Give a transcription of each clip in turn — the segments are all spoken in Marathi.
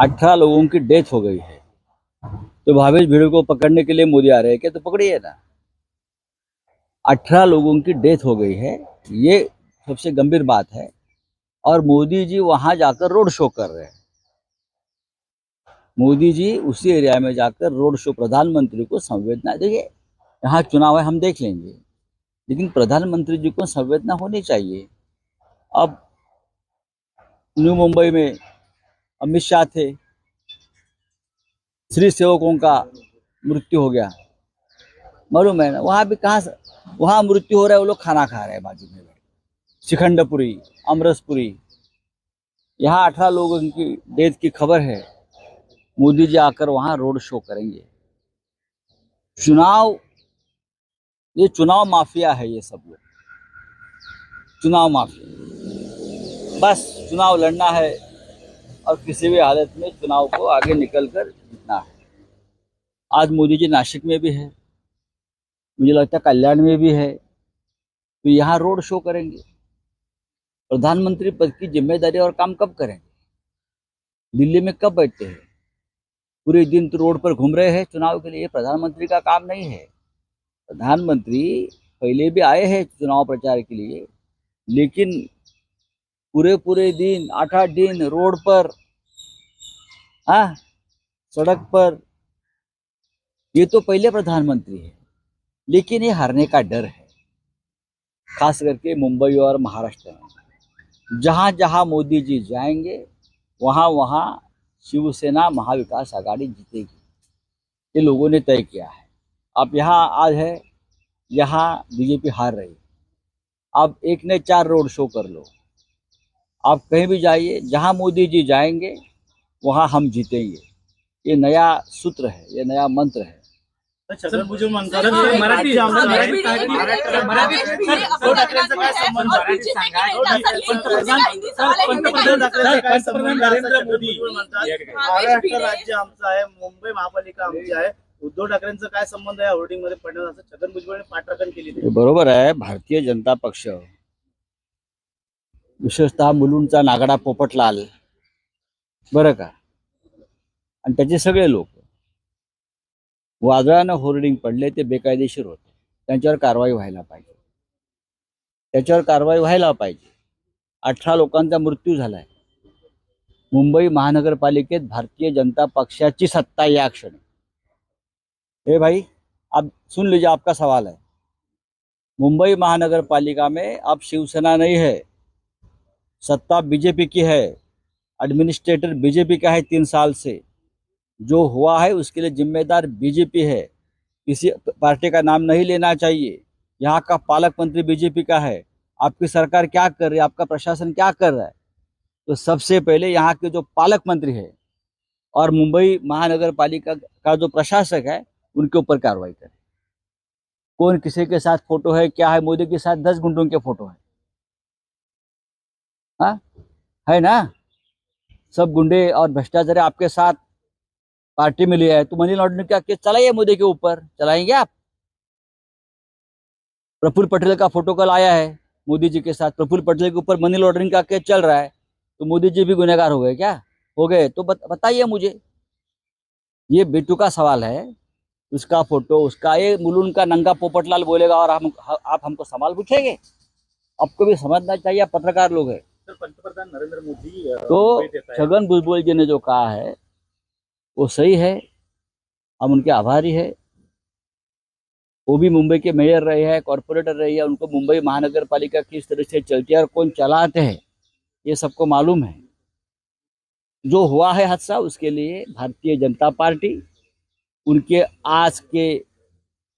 अठारह लोगों की डेथ हो गई है। तो भावेश भिड़े को पकड़ने के लिए मोदी आ रहे हैं क्या? तो पकड़िए ना। अठारह लोगों की डेथ हो गई है। ये सबसे गंभीर बात है। और मोदी जी वहाँ जाकर रोड शो कर रहे हैं। मोदी जी उसी एरिया में जाकर रोड शो, प्रधानमंत्री को संवेदना, देखिए, यहाँ चुनाव है, हम देख लेंगे। लेकिन प्रधानमंत्री जी को संवेदना होनी चाहिए। अब न्यू मुंबई में अमित शाह थे। श्री सेवकों का मृत्यु हो गया। मालूम है ना, वहाँ भी कहाँ वहाँ मृत्यु हो रहा है, वो लोग खाना खा रहे हैं बाजू में। शिखंडपुरी, अमरसपुरी। यहाँ अठारह लोगों की डेथ की खबर है। मोदी जी आकर वहाँ रोड शो करेंगे। चुनाव ये चुनाव माफिया है ये सब लोग। चुनाव माफिया। बस चुनाव लड़ना है। और किसी भी हालत में चुनाव को आगे निकल कर जीतना है। आज मोदी जी नासिक में भी है, मुझे लगता है कल्याण में भी है तो यहाँ रोड शो करेंगे। प्रधानमंत्री पद की ज़िम्मेदारी और काम कब करेंगे? दिल्ली में कब बैठते हैं? पूरे दिन तो रोड पर घूम रहे हैं, चुनाव के लिए प्रधानमंत्री का काम नहीं है। प्रधानमंत्री पहले भी आए हैं चुनाव प्रचार के लिए, लेकिन पूरे पूरे दिन आठ आठ दिन रोड पर हाँ सड़क पर। ये तो पहले प्रधानमंत्री है, लेकिन ये हारने का डर है, खास करके मुंबई और महाराष्ट्र में। जहाँ जहाँ मोदी जी जाएँगे वहाँ वहाँ शिवसेना महाविकास आघाड़ी जीतेगी। ये लोगों ने तय किया है। अब यहाँ आज है, यहाँ बीजेपी हार रही अब एक ने चार रोड शो कर लो। आप कहीं भी जाइए जहाँ मोदी जी जाएंगे वहाँ हम जीतेंगे ये नया सूत्र है ये नया मंत्र है राज्य आमचं मराठी- आहे. पंतप्रधान महाराष्ट्र राज्य आमचं मुंबई महापालिका आमची आहे उद्धव ठाकरेंचा काय संबंध आहे होर्डिंगमध्ये पडणार असं छगन भुजबळने पाठराखण केली हे बरोबर आहे भारतीय जनता पक्ष विशेषतः मुलुंडचा नागडा पोपटलाल. बरं का? आणि त्याचे सगळे लोक. वादळानं होर्डिंग पडले ते बेकायदेशीर होते. त्यांच्यावर कारवाई व्हायला पाहिजे. त्याच्यावर कारवाई व्हायला पाहिजे. अठरा लोकांचा मृत्यू झालाय. मुंबई महानगरपालिकेत भारतीय जनता पक्षाची सत्ता या क्षणी. हे भाई आप सुन लीजिए आपका सवाल है. मुंबई महानगर पालिका में अब शिवसेना नहीं है. सत्ता बीजेपी की है एडमिनिस्ट्रेटर बीजेपी का है तीन साल से। जो हुआ है उसके लिए जिम्मेदार बीजेपी है। किसी पार्टी का नाम नहीं लेना चाहिए। यहाँ का पालक मंत्री बीजेपी का है। आपकी सरकार क्या कर रही है? आपका प्रशासन क्या कर रहा है? तो सबसे पहले यहाँ के जो पालक मंत्री है और मुंबई महानगर पालिका का जो प्रशासक है, उनके ऊपर कार्रवाई करें। कौन किसी के साथ फ़ोटो है, क्या है, मोदी के साथ दस गुंडों के फ़ोटो है। हाँ? है ना? सब गुंडे और भ्रष्टाचारी आपके साथ पार्टी में लिया है तो मनी लॉन्ड्रिंग का केस चलाइए मोदी के ऊपर। चलाएँगे आप? प्रफुल्ल पटेल का फ़ोटो कल आया है मोदी जी के साथ। प्रफुल्ल पटेल के ऊपर मनी लॉन्ड्रिंग का केस चल रहा है। तो मोदी जी भी गुनहगार हो गए क्या? हो गए। तो बत, बताइए मुझे। ये बेटू का सवाल है। उसका फ़ोटो उसका ये मुलुन का नंगा पोपटलाल बोलेगा और हम आप हमको सवाल पूछेंगे? आपको भी समझना चाहिए पत्रकार लोग हैं। पंतप्रधान नरेंद्र मोदी तो. छगन भुजबल जी ने जो कहा है वो सही है हम उनके आभारी है वो भी मुंबई के मेयर रहे हैं कॉरपोरेटर रहे हैं उनको मुंबई महानगर पालिका किस तरह से चलती है और कौन चलाते हैं ये सबको मालूम है जो हुआ है हादसा उसके लिए भारतीय जनता पार्टी उनके आज के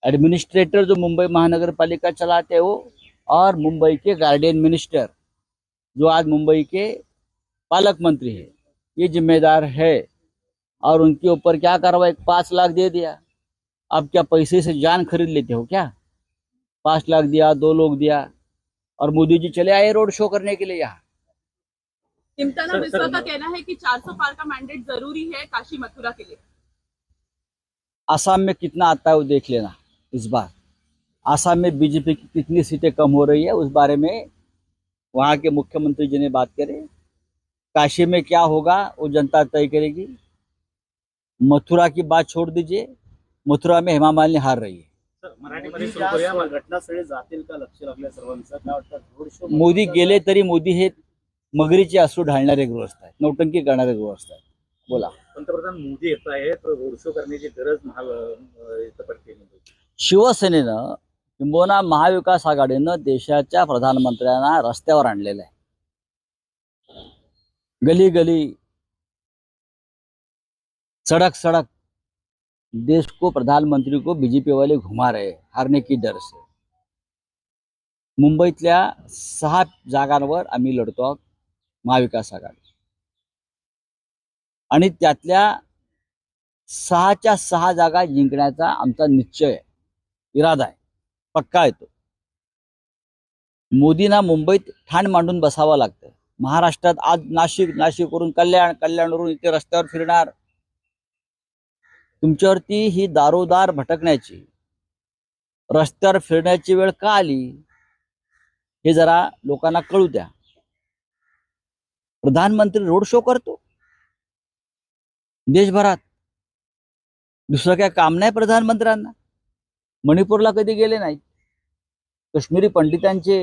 एडमिनिस्ट्रेटर जो मुंबई महानगर पालिका चलाते हैं वो और मुंबई के गार्डियन मिनिस्टर जो आज मुंबई के पालक मंत्री है ये जिम्मेदार है और उनके ऊपर क्या कार्रवाई पाँच लाख दे दिया। अब क्या पैसे से जान खरीद लेते हो क्या? पाँच लाख दिया दो लोग दिया और मोदी जी चले आए रोड शो करने के लिए यहाँ। इम्ताना का कहना है कि 400 पार का मैंडेट ज़रूरी है काशी मथुरा के लिए। आसाम में कितना आता है वो देख लेना इस बार। आसाम में बीजेपी की कितनी सीटें कम हो रही है उस बारे में वहाँ के मुख्यमंत्री जी ने बात करें काशी में क्या होगा वो जनता तय करेगी। मथुरा की बात छोड़ दीजिए मथुरा में हेमा मालिनी हार रही है। मोदी गेले तरी मोदी हे मगरीचे अश्रू ढाळणारे गृहस्थ आहेत नौटंकी करणारे गृहस्थ आहेत. बोला. पंतप्रधान मोदी येत आहेत रोड शो करण्याची गरज शिवसेनेनं किंबहुना महाविकास आघाडीनं देशाच्या प्रधानमंत्र्यांना रस्त्यावर आणलेलं आहे. गली गली सड़क सड़क देश को प्रधानमंत्री को बीजेपी वाले घुमा रहे हारने की डर से. मुंबईतल्या सहा जागांवर आम्ही लढतो आहोत महाविकास आघाडी. आणि त्यातल्या सहाच्या सहा जागा जिंकण्याचा आमचा निश्चय इरादा आहे. पक्का येतो. मोदींना मुंबईत ठाण मांडून बसावं लागतं. महाराष्ट्रात आज नाशिक नाशिकवरून कल्याण कल्याणवरून इथे रस्त्यावर फिरणार. तुमच्यावरती ही दारोदार भटकण्याची रस्त्यावर फिरण्याची वेळ का आली? हे जरा लोकांना कळू द्या. प्रधानमंत्री रोड शो करतो. देशभरात. दुसरं काय काम नाही प्रधानमंत्र्यांना? मणिपूरला कधी गेले नाही. कश्मीरी पंडितांचे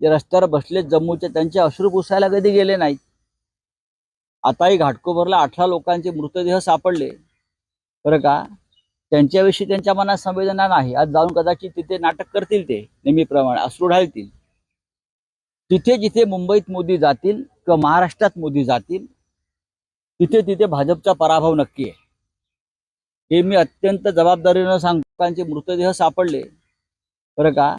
जे रस्त्यावर बसले जम्मूचे त्यांचे अश्रू पुसायला कधी गेले नाहीत. आताही घाटकोपरला अठरा लोकांचे मृतदेह सापडले. बरं का? त्यांच्याविषयी त्यांच्या मनात संवेदना नाही. आज जाऊन कदाचित तिथे नाटक करतील ते नेहमीप्रमाणे अश्रू ढालतील. तिथे जिथे मुंबईत मोदी जातील किंवा महाराष्ट्रात मोदी जातील तिथे तिथे भाजपचा पराभव नक्की आहे. हे मी अत्यंत जबाबदारीनं सांगतो. लोकांचे मृतदेह सापडले. बरं का?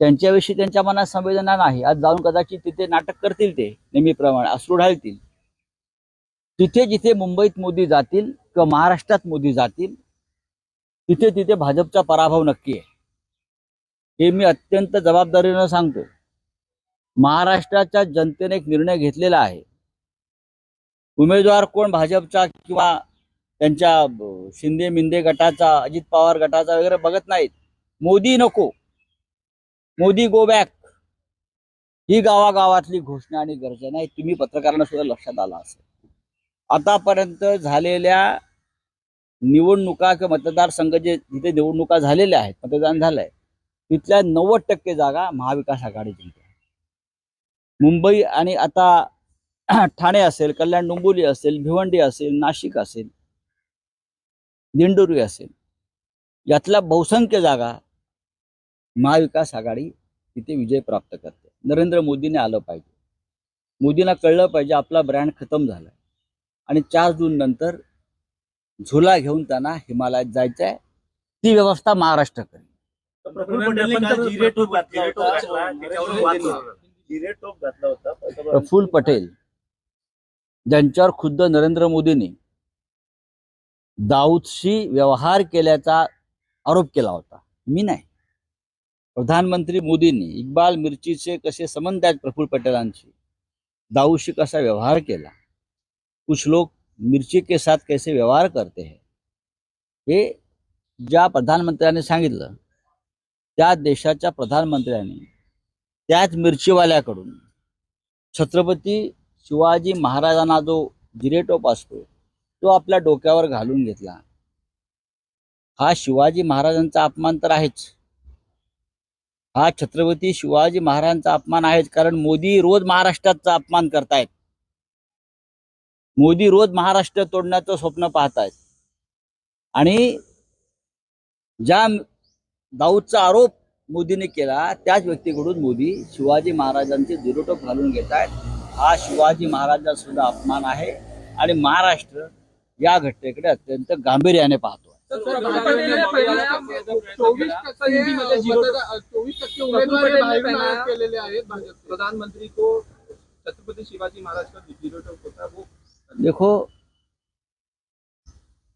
त्यांच्याविषयी त्यांच्या मनात संवेदना नाही. आज जाऊन कदाचित तिथे नाटक करतील ते नेहमीप्रमाणे अश्रू ढाळतील तिथे जिथे मुंबईत मोदी जातील किंवा महाराष्ट्रात मोदी जातील तिथे तिथे भाजपचा पराभव नक्की आहे. हे मी अत्यंत जबाबदारीनं सांगतो महाराष्ट्राच्या जनतेने एक निर्णय घेतलेला आहे. उमेदवार कोण? भाजपचा किंवा त्यांच्या शिंदे मिंदे गटाचा अजित पवार गटाचा वगैरे बघत नाहीत. मोदी नको. मोदी गो बॅक ही गावागावातली घोषणा आणि गर्जना आहे तुम्ही पत्रकारांना सुद्धा लक्षात आला असेल. आतापर्यंत झालेल्या निवडणुका किंवा मतदारसंघ जे जिथे निवडणुका झालेल्या आहेत मतदान झालंय तिथल्या नव्वद टक्के जागा महाविकास आघाडी जिंकते मुंबई आणि आता ठाणे असेल कल्याण डोंबिवली असेल भिवंडी असेल नाशिक असेल दिंडोरी असेल. यातल्या बहुसंख्य जागा महाविकास आघाडी तिथे विजय प्राप्त करते. नरेंद्र मोदीने आलं पाहिजे. मोदींना कळलं पाहिजे आपला ब्रँड खतम झालाय. आणि चार जून नंतर झोला घेऊन त्यांना हिमालयात जायचं आहे ती व्यवस्था महाराष्ट्र करेल. प्रफुल्ल पटेल. ज्यांच्यावर खुद्द नरेंद्र मोदींनी दाऊदशी व्यवहार केल्याचा आरोप केला होता. मी नाही. प्रधानमंत्री मोदींनी इक्बाल मिर्चीचे कसे संबंध आहेत प्रफुल्ल पटेलांशी? दाऊदशी कसा व्यवहार केला? कुछ लोग मिर्ची के साथ कैसे व्यवहार करते हैं? हे ज्या प्रधानमंत्र्यांनी सांगितलं त्या देशाच्या प्रधानमंत्र्यांनी त्याच मिरचीवाल्याकडून छत्रपती शिवाजी महाराजांना जो जिरेटोप असतो तो आपल्या डोक्यावर घालून घेतला. हा शिवाजी महाराजांचा अपमान तर आहेच. हा छत्रपती शिवाजी महाराजांचा अपमान आहेच कारण मोदी रोज महाराष्ट्राचा अपमान करतायत. मोदी रोज महाराष्ट्र तोडण्याचं स्वप्न पाहतायत. आणि ज्या दाऊदचा आरोप मोदीने केला त्याच व्यक्तीकडून मोदी शिवाजी महाराजांचे जिरोटोप घालून घेत आहेत हा शिवाजी महाराजांचा सुद्धा अपमान आहे. आणि महाराष्ट्र या घटनेकडे अत्यंत गांभीर्याने पाहतो. प्रधानमंत्री को छत्रपति शिवाजी महाराज का ज़ीरो होता है वो देखो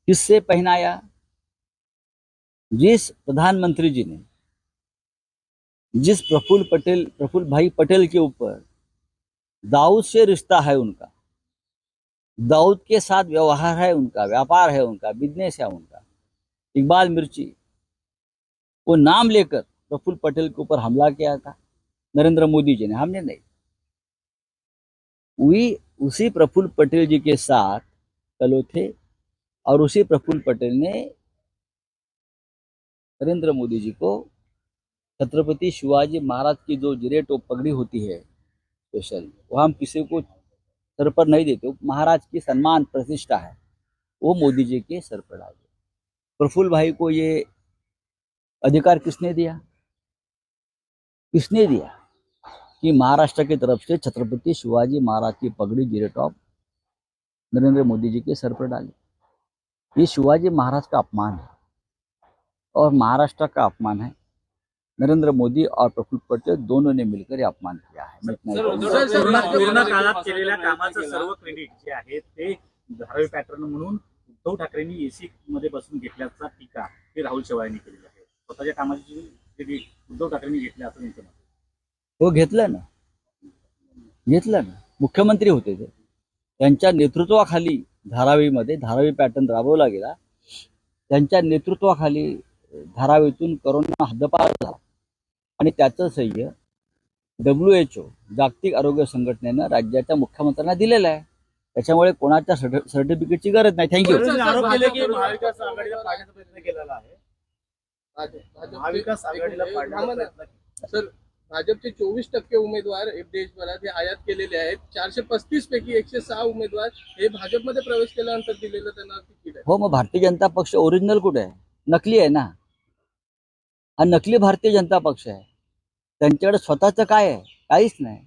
किससे पहनाया जिस प्रधानमंत्री जी ने जिस प्रफुल्ल पटेल प्रफुल्ल भाई पटेल के ऊपर दाऊद से रिश्ता है उनका दाऊद के साथ व्यवहार है उनका, व्यापार है उनका बिज़नेस है उनका। इकबाल मिर्ची वो नाम लेकर प्रफुल्ल पटेल के ऊपर हमला किया था, नरेंद्र मोदी जी ने, हमने नहीं। वी, उसी प्रफुल्ल पटेल जी के साथ कलो थे और उसी प्रफुल्ल पटेल ने नरेंद्र मोदी जी को छत्रपति शिवाजी महाराज की जो जिरेट वो पगड़ी होती है स्पेशल वो हम किसी को सर पर नहीं देते महाराज की सम्मान प्रतिष्ठा है। वो मोदी जी के सर पर डाल प्रफुल्ल भाई को ये अधिकार किसने दिया? किसने दिया? कि महाराष्ट्र की तरफ़ से छत्रपति शिवाजी महाराज की पगड़ी जिरे टॉप नरेंद्र मोदी जी के सर पर डाली। ये शिवाजी महाराज का अपमान है और महाराष्ट्र का अपमान है। नरेंद्र मोदी और प्रफुल्ल पटेल दोनों ने मिलकर अपमान किया है। ही पूर्ण काळात केलेल्या कामाचं सर्व क्रेडिट जे आहे ते धारावी पॅटर्न म्हणून उद्धव ठाकरेंनी एसी मध्ये बसून घेतल्याचा टीका हे राहुल शेवाळ्यांनी केलेली आहे. स्वतःच्या कामाची क्रेडिट उद्धव ठाकरेंनी घेतले असं त्यांचं. हो घेतलं ना. घेतलं ना. मुख्यमंत्री होते ते. त्यांच्या नेतृत्वाखाली धारावीमध्ये धारावी पॅटर्न राबवला गेला. त्यांच्या नेतृत्वाखाली धारावीतून करोना हद्दपार झाला. आणि त्याचं सह्य डब्ल्यू एच ओ जागतिक आरोग्य संघटनेनं राज्याच्या मुख्यमंत्र्यांना दिलेलं आहे. त्याच्यामुळे कोणाच्या सर्ट- सर्टिफिकेटची गरज नाही. थँक्यू सर, आरोप केले की भाजप- महाविकास आघाडीला पाडण्याचा प्रयत्न केलेला आहे. भाजप- भाजपचे- महाविकास आघाडीला एक- पाडण्याचा थांबा ना. प्रयत्न सर भाजपचे चोवीस टक्के उमेदवार देशभरात हे आयात केलेले आहेत. चारशे पस्तीस पैकी एकशे सहा उमेदवार हे भाजपमध्ये प्रवेश केल्यानंतर दिलेलं त्यांना तिकीट आहे. हो मग भारतीय जनता पक्ष ओरिजिनल कुठे आहे? नकली आहे ना? हा नकली भारतीय जनता पक्ष आहे. त्यांच्याकडे स्वतःचं काय आहे? काहीच नाही.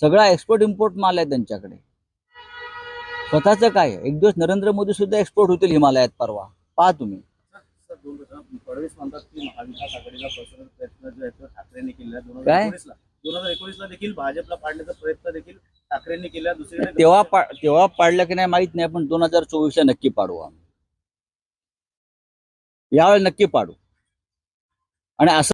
सगळा एक्सपोर्ट इम्पोर्ट माल आहे त्यांच्याकडे. स्वतःचं काय आहे? एक दिवस नरेंद्र मोदी सुद्धा एक्सपोर्ट होतील हिमालयात परवा. पहा तुम्ही. सर, दोन मिनिटं. फडणवीस म्हणतात की महाविकास आघाडीला फसवण्याचा प्रयत्न जो आहे तो ठाकरेंनी केला दोन हजार काय? एकोणीसला. दोन हजार एकोणीसला देखील भाजपला पाडण्याचा प्रयत्न देखील ठाकरेंनी केला. दुसरीकडे तेव्हा पा तेव्हा पाडलं की नाही माहीत नाही पण दोन हजार चोवीसला नक्की पाडू आम्ही. यावेळी नक्की पाडू. आणि असं